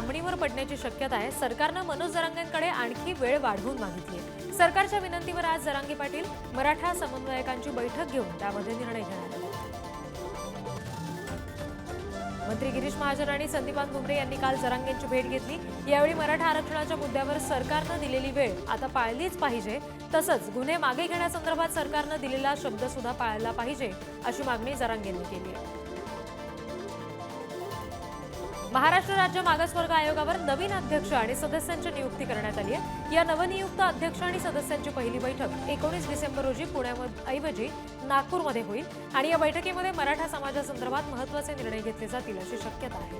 लांबणीवर पडण्याची शक्यता आहे. सरकारनं मनोज जरांगेंकडे आणखी वेळ वाढवून मागितली सरकारच्या विनंतीवर आज जरांगे पाटील मराठा समन्वयकांची बैठक घेऊन त्यामध्ये निर्णय घेण्यात आला. मंत्री गिरीश महाजन आणि संदीपान भुमरे यांनी काल जरांगेंची भेट घेतली. यावेळी मराठा आरक्षणाच्या मुद्द्यावर सरकारनं दिलेली वेळ आता पाळलीच पाहिजे. तसंच गुन्हे मागे घेण्यासंदर्भात सरकारनं दिलेला शब्द सुद्धा पाळला पाहिजे अशी मागणी जरांगेंनी केली आहे. महाराष्ट्र राज्य मागासवर्ग आयोगावर नवीन अध्यक्ष आणि सदस्यांची नियुक्ती करण्यात आली आहे. या नवनियुक्त अध्यक्ष आणि सदस्यांची पहिली बैठक एकोणीस डिसेंबर रोजी पुण्याऐवजी नागपूरमध्ये होईल आणि या बैठकीमध्ये मराठा समाजासंदर्भात महत्त्वाचे निर्णय घेतले जातील अशी शक्यता आहे.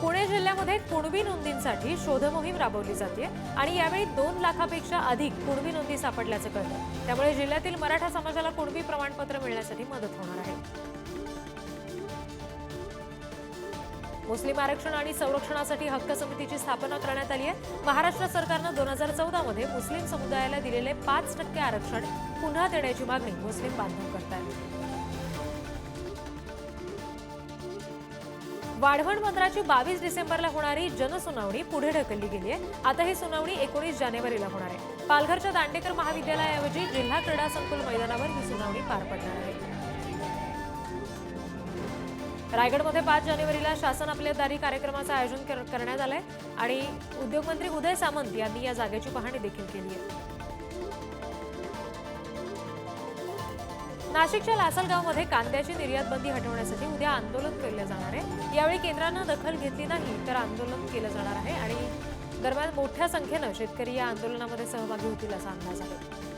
पुणे जिल्ह्यामध्ये कुणबी नोंदींसाठी शोधमोहीम राबवली जाते आणि यावेळी दोन लाखापेक्षा अधिक कुणबी नोंदी सापडल्याचं कळलं त्यामुळे जिल्ह्यातील मराठा समाजाला कुणबी प्रमाणपत्र मिळण्यासाठी मदत होणार आहे. मुस्लिम आरक्षण आणि संरक्षणासाठी हक्क समितीची स्थापना करण्यात आली आहे. महाराष्ट्र सरकारनं दोन हजार चौदा मध्ये मुस्लिम समुदायाला दिलेले पाच टक्के आरक्षण पुन्हा देण्याची मागणी मुस्लिम बांधव करतायत. वाढवण बंदराची बावीस डिसेंबरला होणारी जनसुनावणी पुढे ढकलली गेली आहे. आता ही सुनावणी एकोणीस जानेवारीला होणार आहे. पालघरच्या दांडेकर महाविद्यालयाऐवजी जिल्हा क्रीडा संकुल मैदानावर ही सुनावणी पार पडणार आहे. रायगडमध्ये पाच जानेवारीला शासन आपल्या दारी कार्यक्रमाचं आयोजन करण्यात आलंय. आणि उद्योगमंत्री उदय सामंत यांनी या जागेची पाहणी देखील केली आहे. नाशिकच्या लासलगावमध्ये कांद्याची निर्यात बंदी हटवण्यासाठी उद्या आंदोलन केलं जाणार आहे. यावेळी केंद्रानं दखल घेतली नाही तर आंदोलन केलं जाणार आहे. आणि दरम्यान मोठ्या संख्येनं शेतकरी या आंदोलनामध्ये सहभागी होतील असा अंदाज आहे.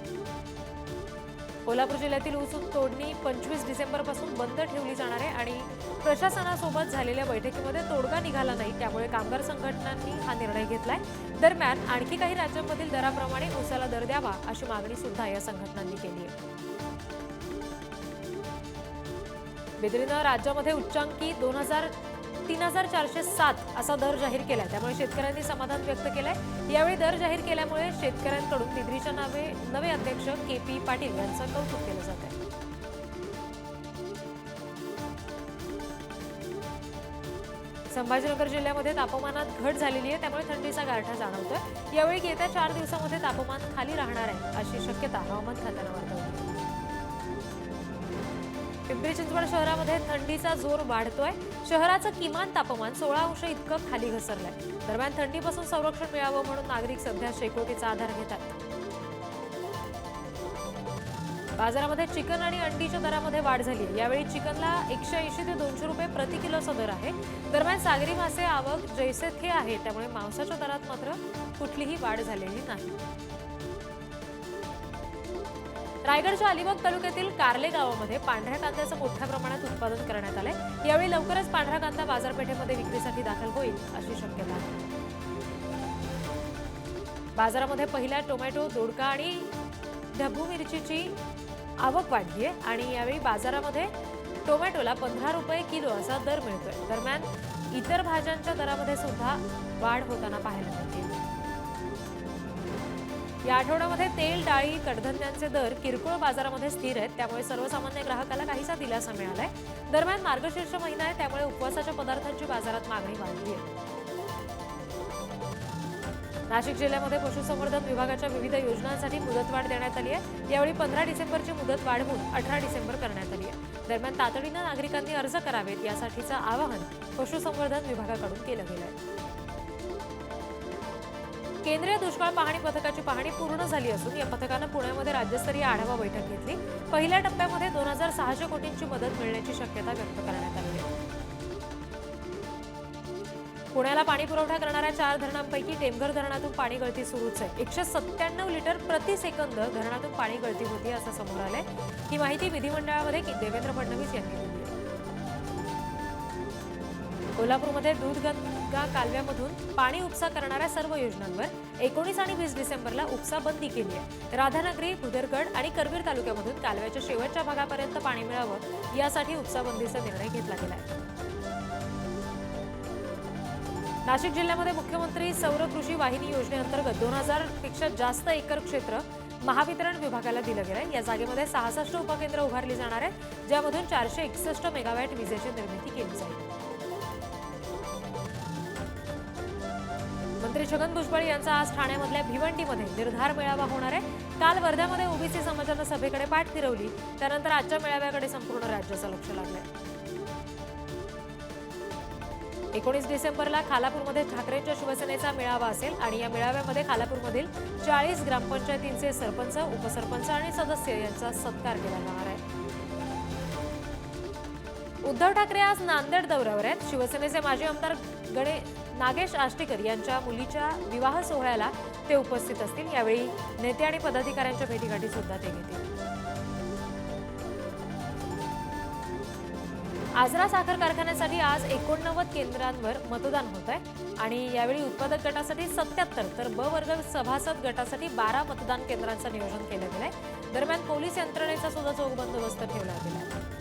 कोल्हापूर जिल्ह्यातील ऊस तोडणी पंचवीस डिसेंबरपासून बंद ठेवली जाणार आहे आणि प्रशासनासोबत झालेल्या बैठकीमध्ये तोडगा निघाला नाही त्यामुळे कामगार संघटनांनी हा निर्णय घेतलाय. दरम्यान आणखी काही राज्यांमधील दराप्रमाणे ऊसाला दर द्यावा अशी मागणी सुद्धा या संघटनांनी केली आहे. बिद्रीनं राज्यामध्ये उच्चांकी दोन हजार तीन हजार चारशे सात असा दर जाहीर केलाय. त्यामुळे शेतकऱ्यांनी समाधान व्यक्त केलंय. यावेळी दर जाहीर केल्यामुळे शेतकऱ्यांकडून निद्रीच्या नावे नवे अध्यक्ष के पी पाटील यांचं कौतुक केलं जात आहे. संभाजीनगर जिल्ह्यामध्ये तापमानात घट झालेली आहे. त्यामुळे थंडीचा गारठा जाणवतोय. यावेळी येत्या चार दिवसामध्ये तापमान खाली राहणार आहे अशी शक्यता हवामान खात्यानं वर्तवली आहे. पिंपरी चिंचवड शहरामध्ये थंडीचा जोर वाढतोय. शहराचं किमान तापमान सोळा अंश इतकं खाली घसरलंय. दरम्यान थंडीपासून संरक्षण मिळावं म्हणून नागरिक सध्या शेकोटीचा आधार घेतात. बाजारामध्ये चिकन आणि अंडीच्या दरामध्ये वाढ झाली. यावेळी चिकनला एकशे ऐंशी ते दोनशे रुपये प्रति किलोचा दर आहे. दरम्यान सागरी मासे आवक जैसे थे आहे. त्यामुळे मांसाच्या दरात मात्र कुठलीही वाढ झालेली नाही. रायगडच्या अलिबाग तालुक्यातील कारले गावामध्ये पांढऱ्या कांद्याचं मोठ्या प्रमाणात उत्पादन करण्यात आलंय. यावेळी लवकरच पांढरा कांदा बाजारपेठेमध्ये विक्रीसाठी दाखल होईल अशी शक्यता. आहे बाजारामध्ये पहिल्या टोमॅटो दोडका आणि ढबू मिरचीची आवक वाढली आहे आणि यावेळी बाजारामध्ये टोमॅटोला पंधरा रुपये किलो असा दर मिळतोय. दरम्यान इतर भाज्यांच्या दरामध्ये सुद्धा वाढ होताना पाहायला मिळते. या आठवड्यामध्ये तेल डाळी कडधान्यांचे दर किरकोळ बाजारामध्ये स्थिर आहेत. त्यामुळे सर्वसामान्य ग्राहकाला काहीसा दिलासा मिळालाय. दरम्यान मार्गशीर्ष महिना आहे त्यामुळे उपवासाच्या पदार्थांची बाजारात मागणी वाढली आहे. नाशिक जिल्ह्यामध्ये पशुसंवर्धन विभागाच्या विविध योजनांसाठी मुदतवाढ देण्यात आली आहे. यावेळी पंधरा डिसेंबरची मुदत वाढवून अठरा डिसेंबर करण्यात आली आहे. दरम्यान तातडीनं नागरिकांनी अर्ज करावेत यासाठीचं आवाहन पशुसंवर्धन विभागाकडून केलं गेलं आहे केंद्रीय दुष्काळ पाहणी पथकाची पाहणी पूर्ण झाली असून या पथकानं पुण्यामध्ये राज्यस्तरीय आढावा बैठक घेतली. पहिल्या टप्प्यामध्ये दोन हजार सहाशे कोटींची मदत मिळण्याची शक्यता व्यक्त करण्यात आली पुण्याला पाणी पुरवठा करणाऱ्या चार धरणांपैकी टेमघर धरणातून पाणी गळती सुरूच आहे. एकशे सत्त्याण्णव लिटर प्रति सेकंद धरणातून पाणी गळती होती असं समोर आलंय. ही माहिती विधिमंडळामध्ये की देवेंद्र फडणवीस यांनी दिली. कोल्हापूरमध्ये दूधगंगा कालव्यामधून पाणी उपसा करणाऱ्या सर्व योजनांवर एकोणीस आणि वीस डिसेंबरला उपसा बंदी केली आहे. राधानगरी भुदरगड आणि करवीर तालुक्यामधून कालव्याच्या शेवटच्या भागापर्यंत पाणी मिळावं यासाठी उपसाबंदीचा निर्णय घेतला गेला आहे. नाशिक जिल्ह्यामध्ये मुख्यमंत्री सौर कृषी वाहिनी योजनेअंतर्गत दोन हजारपेक्षा जास्त एकर क्षेत्र महावितरण विभागाला दिलं गेलं आहे. या जागेमध्ये सहासष्ट उपकेंद्र उभारली जाणार आहेत ज्यामधून चारशे एकसष्ट मेगावॅट विजेची निर्मिती केली जाईल. मंत्री छगन भुजबळ यांचा आज ठाण्यामधल्या भिवंडीमध्ये निर्धार मेळावा होणार आहे. काल वर्ध्यामध्ये ओबीसी समाजानं सभेकडे पाठ फिरवली. त्यानंतर आजच्या मेळाव्याकडे संपूर्ण राज्याचं लक्ष लागलं एकोणीस डिसेंबरला खालापूरमध्ये ठाकरेंच्या शिवसेनेचा मेळावा असेल आणि या मेळाव्यामध्ये खालापूरमधील चाळीस ग्रामपंचायतींचे सरपंच उपसरपंच आणि सदस्य यांचा सत्कार केला जाणार आहे. उद्धव ठाकरे आज नांदेड दौऱ्यावर आहेत. शिवसेनेचे माजी आमदार गणे नागेश आष्टीकर यांच्या मुलीच्या विवाह सोहळ्याला ते उपस्थित असतील. यावेळी नेते आणि पदाधिकाऱ्यांच्या भेटीगाठी सुद्धा ते घेतील. आजरा साखर कारखान्यासाठी आज एकोणनव्वद केंद्रांवर मतदान होत आहे. आणि यावेळी उत्पादक गटासाठी सत्याहत्तर तर ब वर्ग सभासद गटासाठी बारा मतदान केंद्रांचं नियोजन केलं गेलं आहे दरम्यान पोलीस यंत्रणेचा सुद्धा चोख बंदोबस्त ठेवला गेला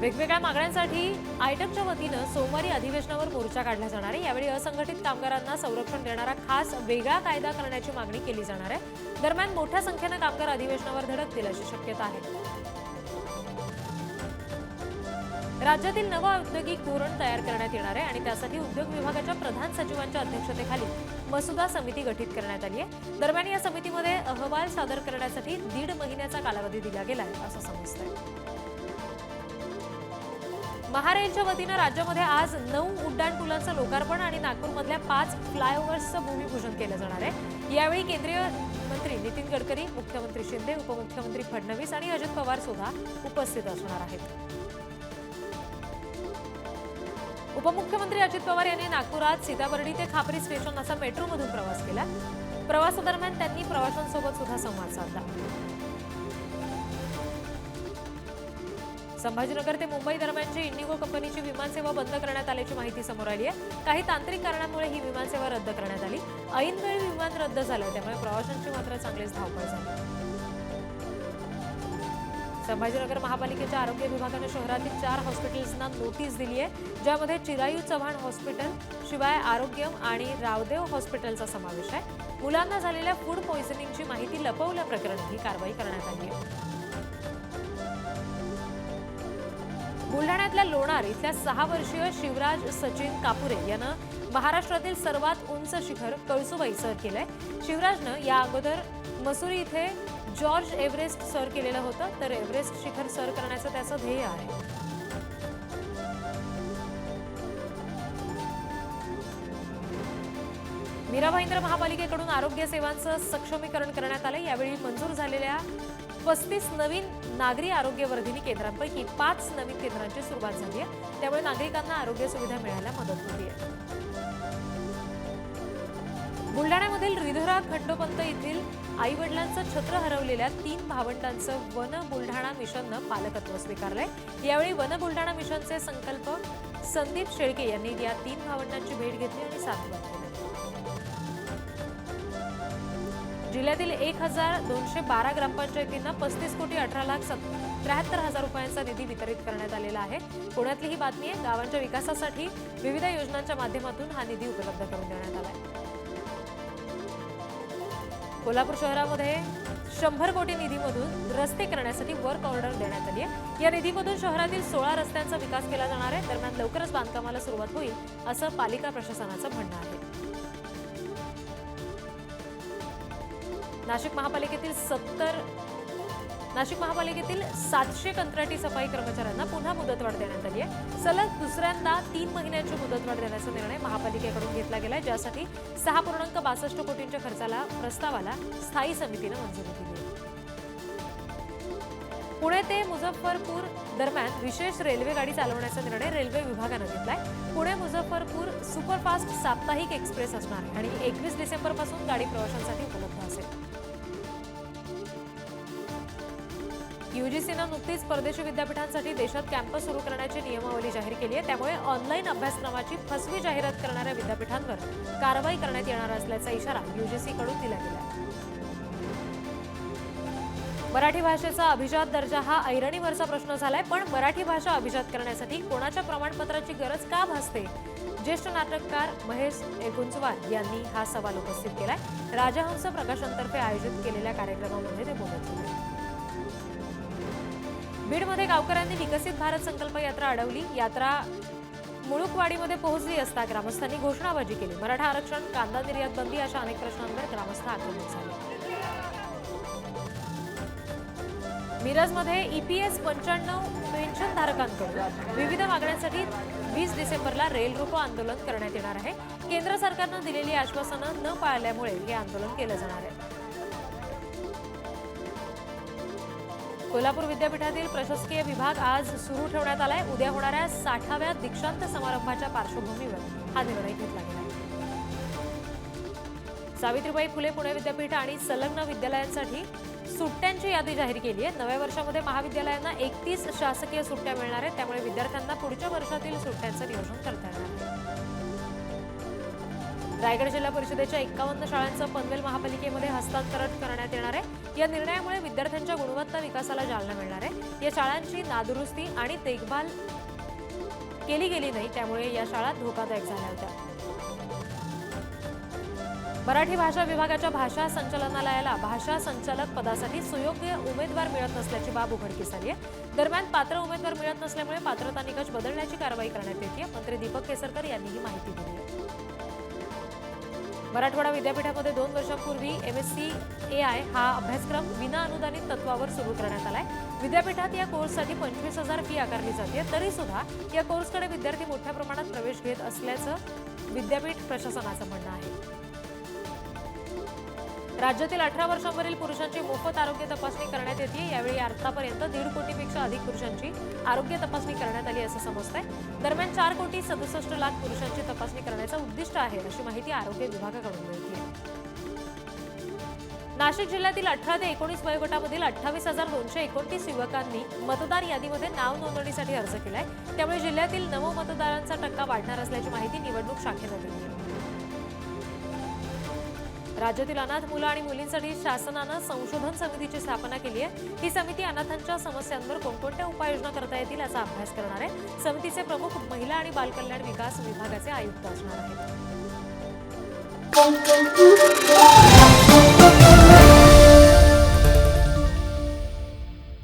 वेगवेगळ्या मागण्यांसाठी आयटकच्या वतीनं सोमवारी अधिवेशनावर मोर्चा काढला जाणार आहे. यावेळी असंघटित कामगारांना संरक्षण देणारा खास वेगळा कायदा करण्याची मागणी केली जाणार आहे. दरम्यान मोठ्या संख्येनं कामगार अधिवेशनावर धडकतील अशी शक्यता आहे. राज्यातील नवं औद्योगिक धोरण तयार करण्यात येणार आहे आणि त्यासाठी उद्योग विभागाच्या प्रधान सचिवांच्या अध्यक्षतेखाली मसुदा समिती गठीत करण्यात आली आहे. दरम्यान या समितीमध्ये अहवाल सादर करण्यासाठी दीड महिन्याचा कालावधी दिला गेला आहे असं समजतंय. महारेलच्या वतीनं राज्यामध्ये आज नऊ उड्डाण पुलांचं लोकार्पण आणि नागपूरमधल्या पाच फ्लायओव्हर्सचं भूमिपूजन केलं जाणार आहे. यावेळी केंद्रीय मंत्री नितीन गडकरी मुख्यमंत्री शिंदे उपमुख्यमंत्री फडणवीस आणि अजित पवार सुद्धा उपस्थित असणार आहेत. उपमुख्यमंत्री अजित पवार यांनी नागपुरात सीताबर्डी ते खापरी स्टेशन असा मेट्रोमधून प्रवास केला. प्रवासादरम्यान त्यांनी प्रवाशांसोबत सुद्धा संवाद साधला. संभाजीनगर ते मुंबई दरम्यानची इंडिगो कंपनीची विमानसेवा बंद करण्यात आल्याची माहिती समोर आली आहे. काही तांत्रिक कारणांमुळे ही विमानसेवा रद्द करण्यात आली. ऐनवेळी विमान रद्द झालं त्यामुळे प्रवाशांची मात्र चांगलीच धावपळ झाली. संभाजीनगर महापालिकेच्या आरोग्य विभागानं शहरातील चार हॉस्पिटल्सना नोटीस दिली आहे ज्यामध्ये चिरायू चव्हाण हॉस्पिटल शिवाय आरोग्यम आणि रावदेव हॉस्पिटलचा समावेश आहे. मुलांना झालेल्या फूड पॉइझनिंगची माहिती लपवल्याप्रकरणी ही कारवाई करण्यात आली आहे. बुलढाण्यातल्या लोणार इथल्या सहा वर्षीय शिवराज सचिन कापुरे यानं महाराष्ट्रातील सर्वात उंच शिखर कळसुबाई सर केलंय. शिवराजनं या अगोदर मसुरी इथे जॉर्ज एव्हरेस्ट सर केलेलं होतं तर एव्हरेस्ट शिखर सर करण्याचं त्याचं ध्येय आहे. मीरा भाईंद्र महापालिकेकडून आरोग्य सेवांचं सक्षमीकरण करण्यात आलं यावेळी मंजूर झालेल्या पस्तीस नवीन नागरी आरोग्य वर्धिनी केंद्रांपैकी पाच नवीन केंद्रांची सुरुवात झाली आहे. त्यामुळे नागरिकांना आरोग्य सुविधा मिळायला मदत होती. आहे बुलढाण्यामधील रिधोरा खंडोपंत येथील आई वडिलांचं छत्र हरवलेल्या तीन भावंडांचं वन बुलढाणा मिशननं पालकत्व स्वीकारलंय. यावेळी वन बुलढाणा मिशनचे संकल्पक संदीप शेळके यांनी या तीन भावंडांची भेट घेतली आणि सांत्वन केलं. जिल्ह्यातील एक हजार दोनशे बारा ग्रामपंचायतींना पस्तीस कोटी अठरा लाख सत त्र्याहत्तर हजार रुपयांचा निधी वितरित करण्यात आलेला आहे. पुण्यातली ही बातमी आहे. गावांच्या विकासासाठी विविध योजनांच्या माध्यमातून हा निधी उपलब्ध करून देण्यात आला आहे. कोल्हापूर शहरामध्ये शंभर कोटी निधीमधून रस्ते करण्यासाठी वर्क ऑर्डर देण्यात आली आहे. या निधीमधून शहरातील सोळा रस्त्यांचा विकास केला जाणार आहे. दरम्यान लवकरच बांधकामाला सुरुवात होईल असं पालिका प्रशासनाचं म्हणणं आहे. नाशिक महापालिकेतील सत्तर नाशिक महापालिकेतील सातशे कंत्राटी सफाई कर्मचाऱ्यांना पुन्हा मुदतवाढ देण्यात आली आहे. सलग दुसऱ्यांदा तीन महिन्यांची मुदतवाढ देण्याचा निर्णय महापालिकेकडून घेतला गेलाय ज्यासाठी सहा पूर्णांक बासष्ट कोटींच्या खर्चाला प्रस्तावाला स्थायी समितीनं मंजुरी दिली पुणे ते मुझफ्फरपूर दरम्यान विशेष रेल्वे गाडी चालवण्याचा निर्णय रेल्वे विभागानं घेतलाय. पुणे मुझफ्फरपूर सुपरफास्ट साप्ताहिक एक्सप्रेस असणार आहे आणि एकवीस डिसेंबरपासून गाडी प्रवाशांसाठी उपलब्ध असेल. युजीसीनं नुकतीच परदेशी विद्यापीठांसाठी देशात कॅम्पस सुरू करण्याची नियमावली जाहीर केली आहे. त्यामुळे ऑनलाईन अभ्यासक्रमाची फसवी जाहिरात करणाऱ्या विद्यापीठांवर कारवाई करण्यात येणार असल्याचा इशारा युजीसीकडून दिला गेला आहे. मराठी भाषेचा अभिजात दर्जा हा ऐरणीवरचा प्रश्न झालाय पण मराठी भाषा अभिजात करण्यासाठी कोणाच्या प्रमाणपत्राची गरज का भासते? ज्येष्ठ नाटककार महेश एकुंचवार यांनी हा सवाल उपस्थित केलाय. राजहंस प्रकाशनतर्फे आयोजित केलेल्या कार्यक्रमामध्ये ते बोलत होते. बीडमध्ये गावकऱ्यांनी विकसित भारत संकल्प यात्रा अडवली. यात्रा मुळुकवाडीमध्ये पोहोचली असता ग्रामस्थांनी घोषणाबाजी केली. मराठा आरक्षण कांदा निर्यात बंदी अशा अनेक प्रश्नांवर ग्रामस्थ आक्रमक झाले. मिरजमध्ये ई पी एस पंच्याण्णव पेन्शनधारकांकडून विविध मागण्यांसाठी वीस डिसेंबरला रेल रोको आंदोलन करण्यात येणार आहे. केंद्र सरकारनं दिलेली आश्वासनं न पाळल्यामुळे हे आंदोलन केलं जाणार आहे. कोल्हापूर विद्यापीठातील प्रशासकीय विभाग आज सुरू ठेवण्यात आलाय. उद्या होणाऱ्या साठाव्या दीक्षांत समारंभाच्या पार्श्वभूमीवर हा निर्णय घेतला गेला सावित्रीबाई फुले पुणे विद्यापीठ आणि संलग्न विद्यालयांसाठी सुट्ट्यांची यादी जाहीर केली आहे. नव्या वर्षामध्ये महाविद्यालयांना एकतीस शासकीय सुट्ट्या मिळणार आहेत. त्यामुळे विद्यार्थ्यांना पुढच्या वर्षातील सुट्ट्यांचं नियोजन करता येणार रायगड जिल्हा परिषदेच्या एकावन्न शाळांचं पनवेल महापालिकेमध्ये हस्तांतरण करण्यात येणार आहे. या निर्णयामुळे विद्यार्थ्यांच्या गुणवत्ता विकासाला चालना मिळणार आहे. या शाळांची नादुरुस्ती आणि देखभाल केली गेली नाही त्यामुळे या शाळा धोकादायक झाल्या होत्या. मराठी भाषा विभागाच्या भाषा संचालनालयाला भाषा संचालक पदासाठी सुयोग्य उमेदवार मिळत नसल्याची बाब उघडकीस आली आहे. दरम्यान पात्र उमेदवार मिळत नसल्यामुळे पात्रता निकष बदलण्याची कारवाई करण्यात येते मंत्री दीपक केसरकर यांनी ही माहिती दिली मराठवाडा विद्यापीठामध्ये दोन वर्षांपूर्वी M S C A I हा अभ्यासक्रम विना अनुदानित तत्वावर सुरू करण्यात आलाय. विद्यापीठात या कोर्ससाठी पंचवीस हजार फी आकारली जाते. तरी सुद्धा या कोर्सकडे विद्यार्थी मोठ्या प्रमाणात प्रवेश घेत असल्याचं विद्यापीठ प्रशासनाचं म्हणणं आहे. राज्यातील अठरा वर्षांवरील पुरुषांची मोफत आरोग्य तपासणी करण्यात येते. यावेळी आतापर्यंत दीड कोटीपेक्षा अधिक पुरुषांची आरोग्य तपासणी करण्यात आली असं समजतंय. दरम्यान चार कोटी सदुसष्ट लाख पुरुषांची तपासणी करण्याचं उद्दिष्ट आहे अशी माहिती आरोग्य विभागाकडून मिळते नाशिक जिल्ह्यातील अठरा ते एकोणीस वयोगटामधील अठ्ठावीस हजार दोनशे एकोणतीस युवकांनी मतदार यादीमध्ये नाव नोंदणीसाठी अर्ज केलाय. त्यामुळे जिल्ह्यातील नवमतदारांचा टक्का वाढणार असल्याची माहिती निवडणूक शाखेनं दिली आहे. राज्यातील अनाथ मुलं आणि मुलींसाठी शासनानं संशोधन समितीची स्थापना केली आहे. ही समिती अनाथांच्या समस्यांवर कोणकोणत्या उपाययोजना करता येतील याचा अभ्यास करणार आहे. समितीचे प्रमुख महिला आणि बालकल्याण विकास विभागाचे आयुक्त असणार आहेत.